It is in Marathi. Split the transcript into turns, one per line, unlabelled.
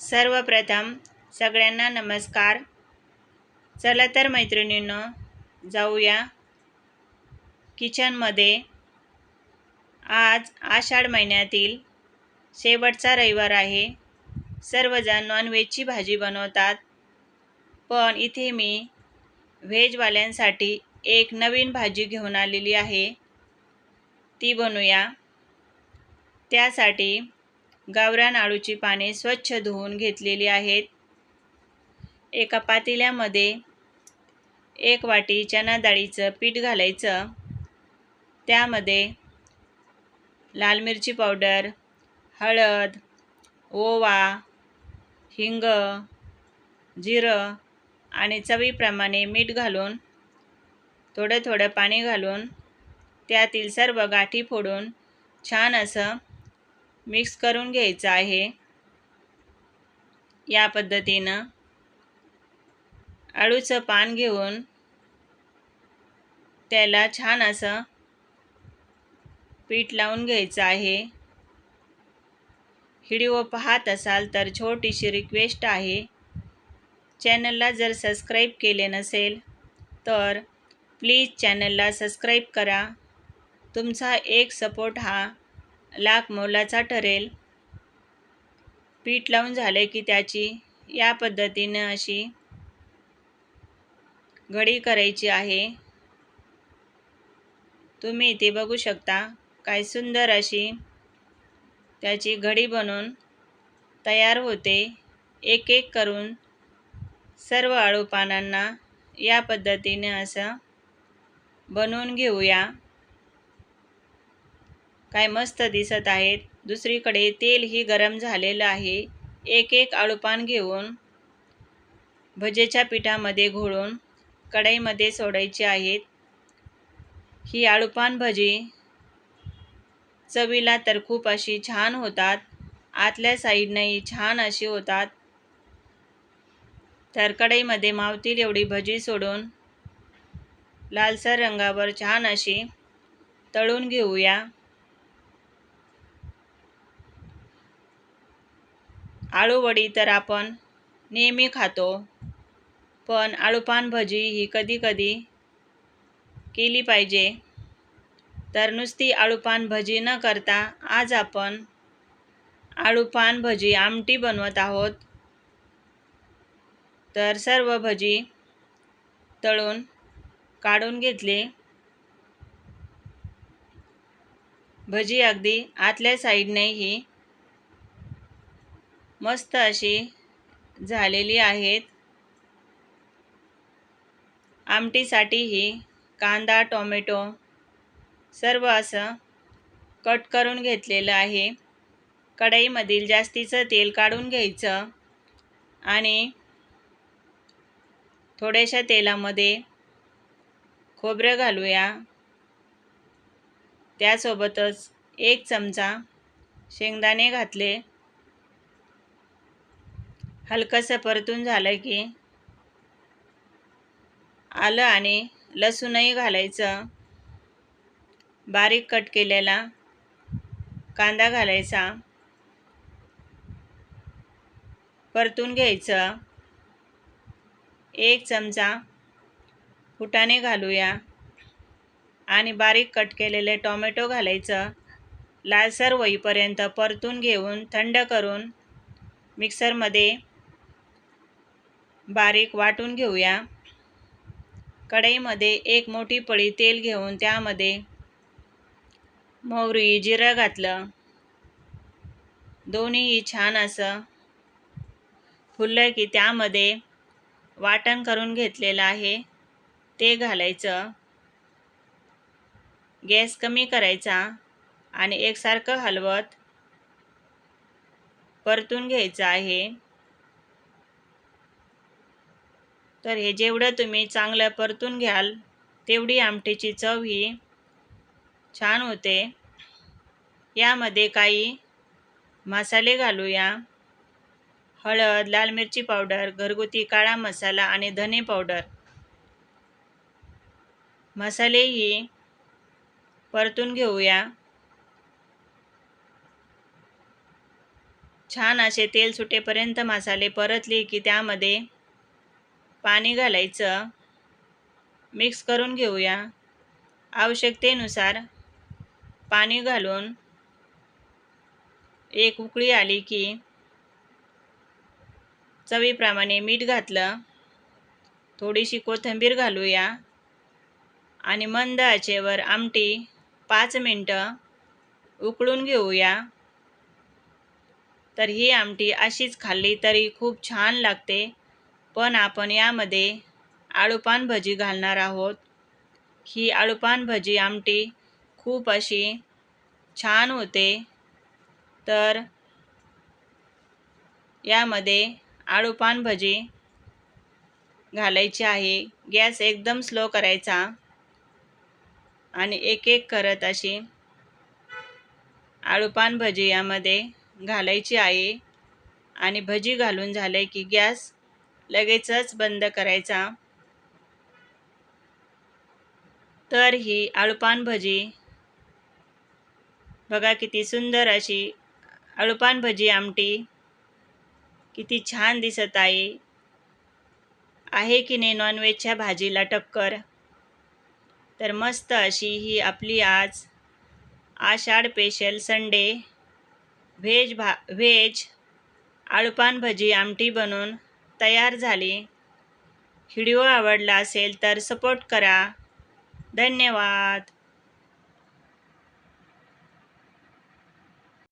सर्वप्रथम सगळ्यांना नमस्कार. चला तर मैत्रिणीनं जाऊया किचनमध्ये. आज आषाढ महिन्यातील शेवटचा रविवार आहे. सर्वजण नॉनव्हेजची भाजी बनवतात. पण इथे मी व्हेजवाल्यांसाठी एक नवीन भाजी घेऊन आलेली आहे. ती बनवूया. त्यासाठी गावरान आळूची पाने स्वच्छ धुवून घेतलेली आहेत. एका पातेल्यामध्ये एक वाटी चना डाळीचं पीठ घालायचं. त्यामध्ये लाल मिरची पावडर हळद ओवा हिंग जिरं आणि चवीप्रमाणे मीठ घालून थोडं थोडं पाणी घालून त्यातील सर्व गाठी फोडून छान असं मिक्स करून घ्यायचं आहे. या पद्धतीनं अळूचं पान घेऊन त्याला छान असं पीठ लावून घ्यायचं आहे. व्हिडिओ पाहत असाल तर छोटीशी रिक्वेस्ट आहे. चॅनलला जर सबस्क्राईब केले नसेल तर प्लीज चॅनलला सबस्क्राईब करा. तुमचा एक सपोर्ट हा लाख मोलाचा ठरेल. पीठ लावून झाले की त्याची या पद्धतीनं अशी घडी करायची आहे. तुम्ही इथे बघू शकता काय सुंदर अशी त्याची घडी बनून तयार होते. एक एक करून सर्व आळू पानांना या पद्धतीने असं बनवून घेऊया. काय मस्त दिसत आहेत. दुसरीकडे तेलही गरम झालेलं आहे. एक एक आळूपान घेऊन भजेच्या पिठामध्ये घोळून कढईमध्ये सोडायची आहेत. ही आळूपान भजी चवीला तर खूप अशी छान होतात. आतल्या साईडनंही छान अशी होतात. तर कढईमध्ये मावतील एवढी भजी सोडून लालसर रंगावर छान अशी तळून घेऊया. आळूवडी तर आपण नेहमी खातो पण आळूपान भजी ही कधी कधी केली पाहिजे. तर नुसती आळूपान भजी न करता आज आपण आळूपान भजी आमटी बनवत आहोत. तर सर्व भजी तळून काढून घेतले. भजी अगदी आतल्या साईडनेही मस्त अशी झालेली आहेत. आमटीसाठीही कांदा टोमॅटो सर्व असं कट करून घेतलेलं आहे. कढईमधील जास्तीचं तेल काढून घ्यायचं आणि थोड्याशा तेलामध्ये खोबरं घालूया. त्यासोबतच एक चमचा शेंगदाणे घातले. हलकंसं परतून झालं की आलं आणि लसूणही घालायचं. बारीक कट केलेला कांदा घालायचा. परतून घ्यायचं. एक चमचा फुटाणे घालूया आणि बारीक कट केलेले टोमॅटो घालायचं. लालसर होईपर्यंत परतून घेऊन थंड करून मिक्सरमध्ये बारीक वाटून घेऊया. कढईमध्ये एक मोठी पळी तेल घेऊन त्यामध्ये मोहरी जिरं घातलं. दोन्हीही छान असं फुललं की त्यामध्ये वाटण करून घेतलेलं आहे. ते घालायचं. गॅस कमी करायचा आणि एकसारखं हलवत परतून घ्यायचं आहे. तर हे जेवढं तुम्ही चांगलं परतून घ्याल तेवढी आमटीची चव ही छान होते. यामध्ये काही मसाले घालूया. हळद लाल मिरची पावडर घरगुती काळा मसाला आणि धने पावडर. मसालेही परतून घेऊया. छान असे तेल सुटेपर्यंत मसाले परतले की त्यामध्ये पाणी घालायचं. मिक्स करून घेऊया. आवश्यकतेनुसार पाणी घालून एक उकळी आली की चवीप्रमाणे मीठ घातलं. थोडीशी कोथिंबीर घालूया आणि मंद आचेवर आमटी पाच मिनटं उकळून घेऊया. तर ही आमटी अशीच खाल्ली तरी खूप छान लागते. पण आपण यामध्ये आळूपान भजी घालणार आहोत. ही आळूपान भजी आमटी खूप अशी छान होते. तर यामध्ये आळूपान भजी घालायची आहे. गॅस एकदम स्लो करायचा आणि एक एक करत अशी आळूपान भजी यामध्ये घालायची आहे. आणि भजी घालून झाले की गॅस लगेचच बंद करायचा. तर ही आळूपान भजी. बघा किती सुंदर अशी आळूपान भजी आमटी. किती छान दिसत आहे आहे की नाही नॉनव्हेजच्या भाजीला टक्कर? तर मस्त अशी ही आपली आज आषाढ स्पेशल संडे व्हेज भा व्हेज आळूपान भजी आमटी बनून तयार झाली. व्हिडिओ आवडला असेल तर सपोर्ट करा. धन्यवाद.